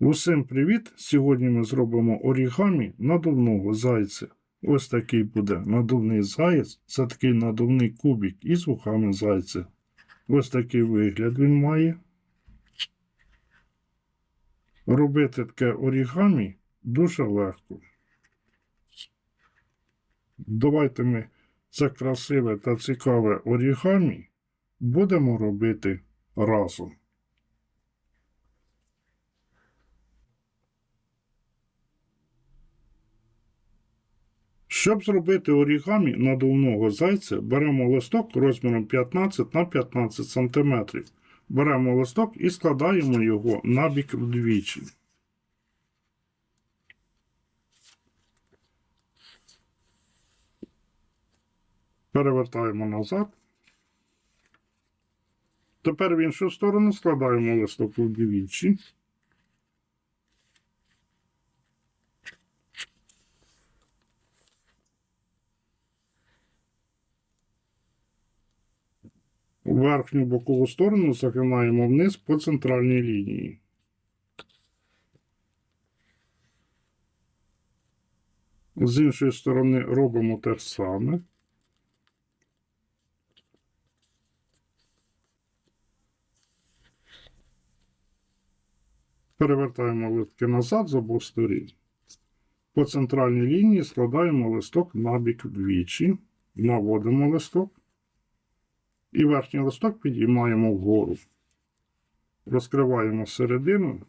Усім привіт! Сьогодні ми зробимо орігамі надувного зайця. Ось такий буде надувний заєць. Це такий надувний кубик із вухами зайця. Ось такий вигляд він має. Робити таке орігамі дуже легко. Давайте ми це красиве та цікаве орігамі будемо робити разом. Щоб зробити орігамі надувного зайця, беремо листок розміром 15 на 15 см. Беремо листок і складаємо його набік вдвічі. Перевертаємо назад. Тепер в іншу сторону складаємо листок вдвічі. Верхню бокову сторону загинаємо вниз по центральній лінії. З іншої сторони робимо те ж саме. Перевертаємо листки назад з обох сторін. По центральній лінії складаємо листок набік вдвічі, наводимо листок. І верхній листок підіймаємо вгору. Розкриваємо середину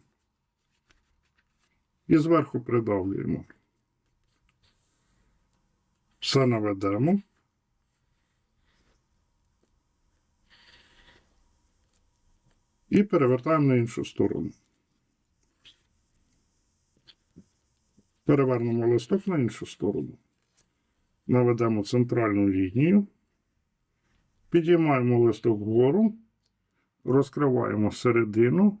і зверху придавлюємо. Все наведемо. І перевертаємо на іншу сторону. Перевернемо листок на іншу сторону. Наведемо центральну лінію. Підіймаємо листок вгору, розкриваємо середину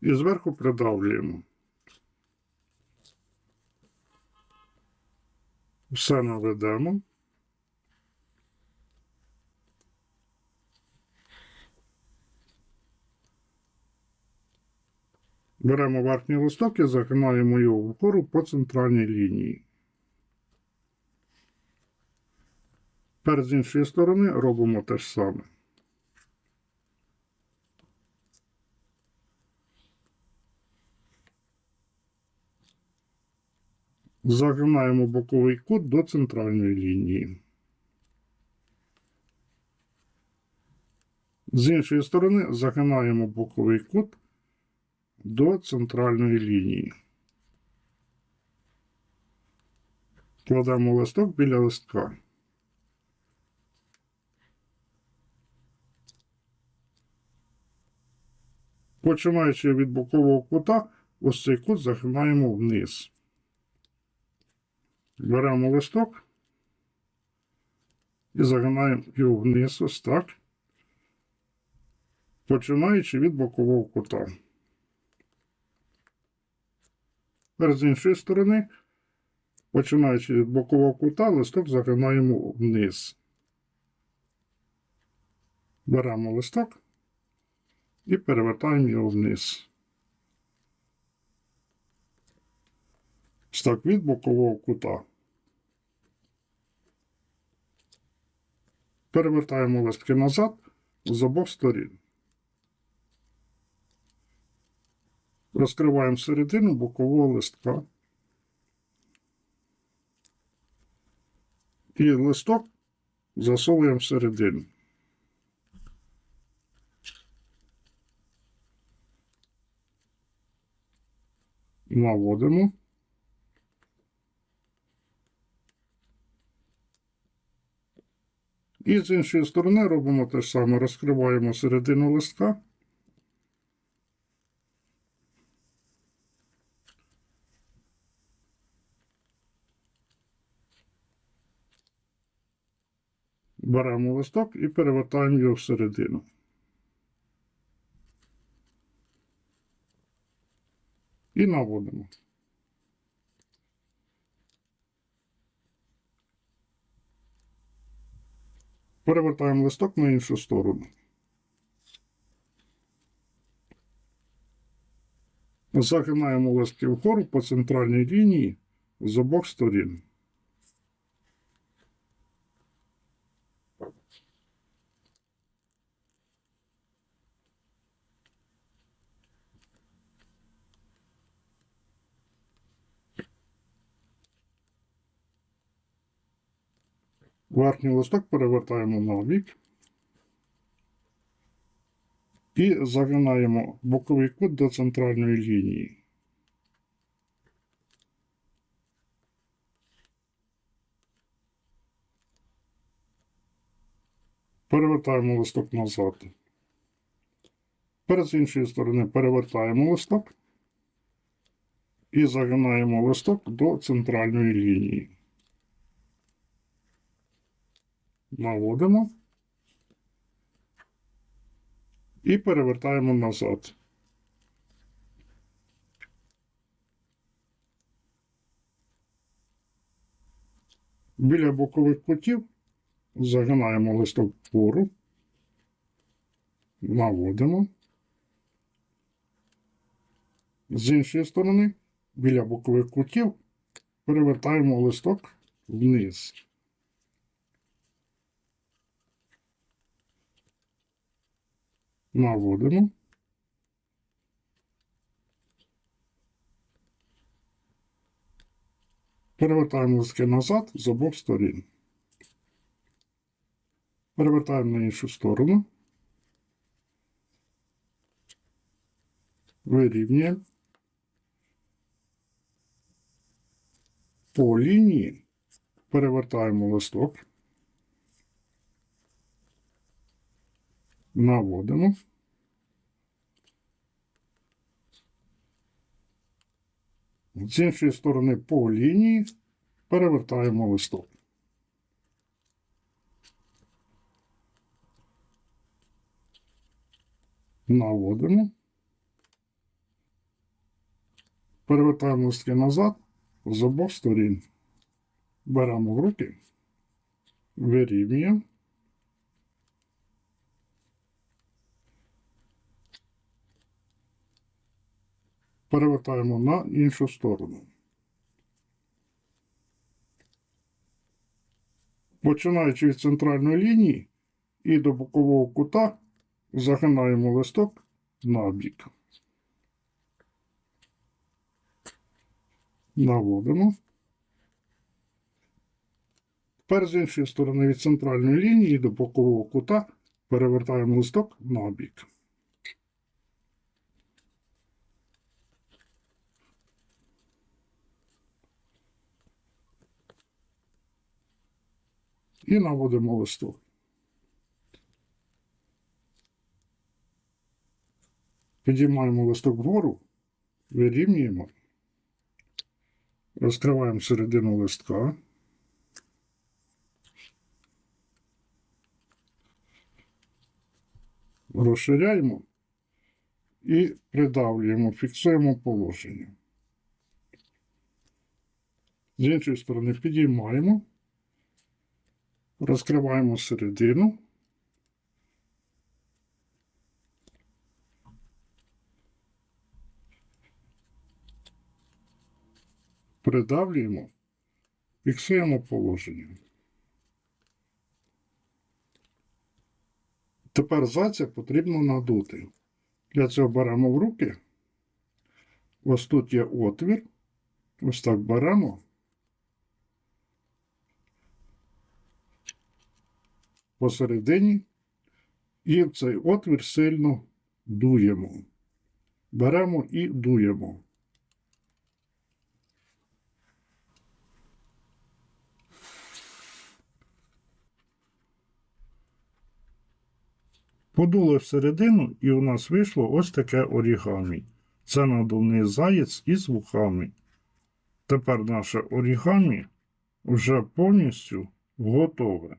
і зверху придавлюємо. Все наведемо. Беремо верхній листок і загинаємо його вгору по центральній лінії. Тепер з іншої сторони робимо те ж саме. Загинаємо боковий кут до центральної лінії. З іншої сторони загинаємо боковий кут до центральної лінії. Кладемо листок біля листка. Починаючи від бокового кута, ось цей кут загинаємо вниз. Беремо листок і загинаємо його вниз ось так. Починаючи від бокового кута. Тепер з іншої сторони, починаючи від бокового кута, листок загинаємо вниз. Беремо листок і перевертаємо його вниз. Так від бокового кута. Перевертаємо листки назад з обох сторін. Розкриваємо середину бокового листка. І листок засовуємо всередину. Наводимо. І з іншої сторони робимо те ж саме. Розкриваємо середину листка. Беремо листок і перевертаємо його всередину. І наводимо. Перевертаємо листок на іншу сторону. Загинаємо листки вгору по центральній лінії з обох сторін. Верхній листок перевертаємо на бік і загинаємо боковий кут до центральної лінії. Перевертаємо листок назад. Перед з іншої сторони перевертаємо листок і загинаємо листок до центральної лінії. Наводимо і перевертаємо назад. Біля бокових кутів загинаємо листок вгору, наводимо. З іншої сторони, біля бокових кутів перевертаємо листок вниз. Наводимо. Перевертаємо листки назад з обох сторін. Перевертаємо на іншу сторону. Вирівнюємо. По лінії перевертаємо листок. Наводимо. З іншої сторони по лінії перевертаємо листок. Наводимо. Перевертаємо листки назад з обох сторін. Беремо в руки, вирівнюємо. Перевертаємо на іншу сторону. Починаючи від центральної лінії і до бокового кута загинаємо листок на бік. Наводимо. Тепер з іншої сторони від центральної лінії до бокового кута перевертаємо листок на бік. І наводимо листок. Підіймаємо листок вгору, вирівнюємо, розкриваємо середину листка. Розширяємо і придавлюємо, фіксуємо положення. З іншої сторони підіймаємо, розкриваємо середину. Придавлюємо, фіксуємо положення. Тепер заця потрібно надути. Для цього беремо в руки. Ось тут є отвір. Ось так беремо. Посередині. І в цей отвір сильно дуємо. Беремо і дуємо. Подули всередину, і у нас вийшло ось таке орігамі. Це надувний заєць із вухами. Тепер наше орігамі вже повністю готове.